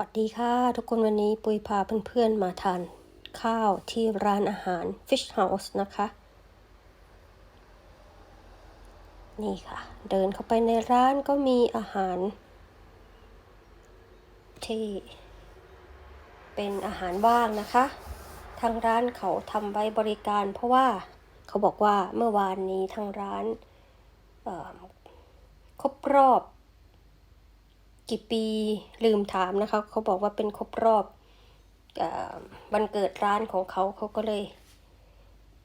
วัสดีค่ะ ทุกคนวันนี้ปุยพาเพื่อนๆมาทานข้าวที่ร้านอาหาร Fish House นะคะ นี่ค่ะ เดินเข้าไปในร้านก็มีอาหาร ที่เป็นอาหารว่างนะคะ ทางร้านเขาทำไว้บริการเพราะว่าเขาบอกว่าเมื่อวานนี้ทางร้านเอ่อครบรอบ กี่ปีลืมถามนะคะเขาบอกว่าเป็นครบรอบอวันเกิดร้านของเขาเขาก็เลย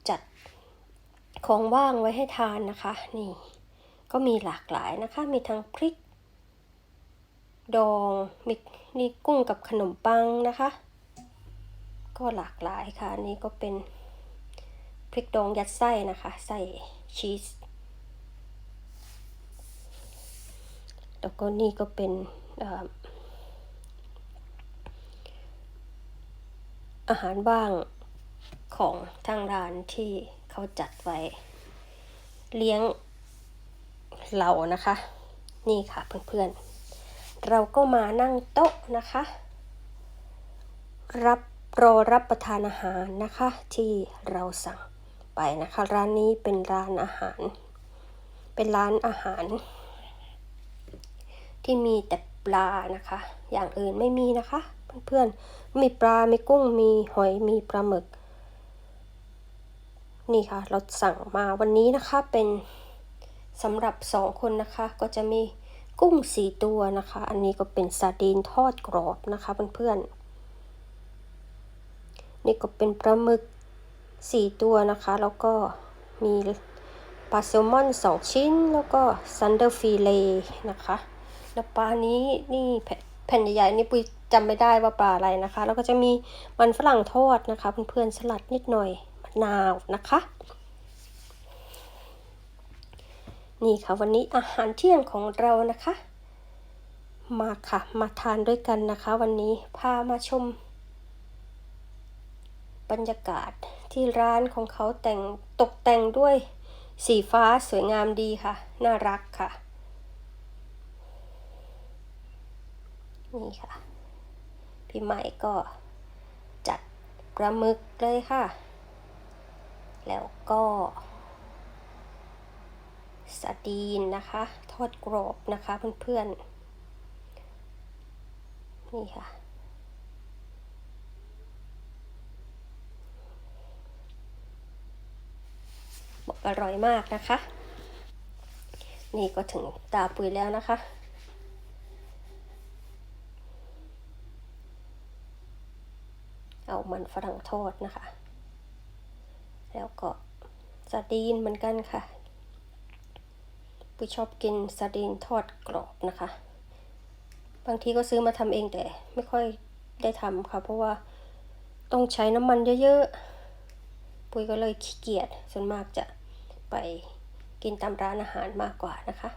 จัดของว่างไว้ให้ทานนะคะ นี่ก็มีหลากหลายนะคะ มีทั้งพริก ดองมีนี่กุ้งกับขนมปังนะคะ ก็หลากหลายค่ะนี่ก็เป็นพริกดองยัดไส้นะคะ ใส่ชีส แล้วก็นี่ก็เป็นเอ่ออาหารว่างของทางร้านที่เขาจัดไว้ เลี้ยงเรานะคะ นี่ค่ะเพื่อนๆ เราก็มานั่งโต๊ะนะคะ รับรอรับประทานอาหารนะคะที่เราสั่งไปนะคะ ร้านนี้เป็นร้านอาหาร เป็นร้านอาหาร ที่มีแต่ปลานะคะ อย่างอื่นไม่มีนะคะ เพื่อนๆมีปลา มีกุ้ง มีหอย มีปลาหมึก นี่ค่ะ เราสั่งมาวันนี้นะคะเป็นสำหรับสองคนนะคะ ก็จะมีกุ้งสี่ตัวนะคะ อันนี้ก็เป็นซาดีนทอดกรอบนะคะเพื่อนๆ นี่ก็เป็นปลาหมึกสี่ตัวนะคะ แล้วก็มีปลาแซลมอนสองชิ้น แล้วก็ซันเดอร์ฟิเลนะคะ แล้วปลานี้นี่แผ่นใหญ่ๆนี่ปุยจำไม่ได้ว่าปลาอะไรนะคะ แล้วก็จะมีมันฝรั่งทอดนะคะเพื่อนๆสลัดนิดหน่อยมะนาวนะคะ นี่ค่ะวันนี้อาหารเที่ยงของเรานะคะ มาค่ะ มาทานด้วยกันนะคะ วันนี้พามาชม บรรยากาศที่ร้านของเขาแต่งตกแต่งด้วยสีฟ้าสวยงามดีค่ะ น่ารักค่ะ นี่ค่ะ พี่ใหม่ก็จัดปลาหมึกเลยค่ะ แล้วก็สดีนนะคะ ทอดกรอบนะคะเพื่อนๆ นี่ค่ะ บอกอร่อยมากนะคะ นี่ก็ถึงตาปุยแล้วนะคะ เอามันฝรั่งทอดนะคะ แล้วก็ซาดีนเหมือนกันค่ะปุยชอบกินซาดีนทอดกรอบนะคะ บางทีก็ซื้อมาทำเองแต่ไม่ค่อยได้ทำค่ะ เพราะว่าต้องใช้น้ำมันเยอะๆปุยก็เลยขี้เกียจส่วนมากจะไปกินตามร้านอาหารมากกว่านะคะ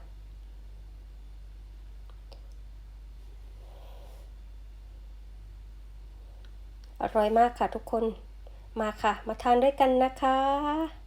อร่อยมากค่ะทุกคน มาค่ะ มาทานด้วยกันนะคะ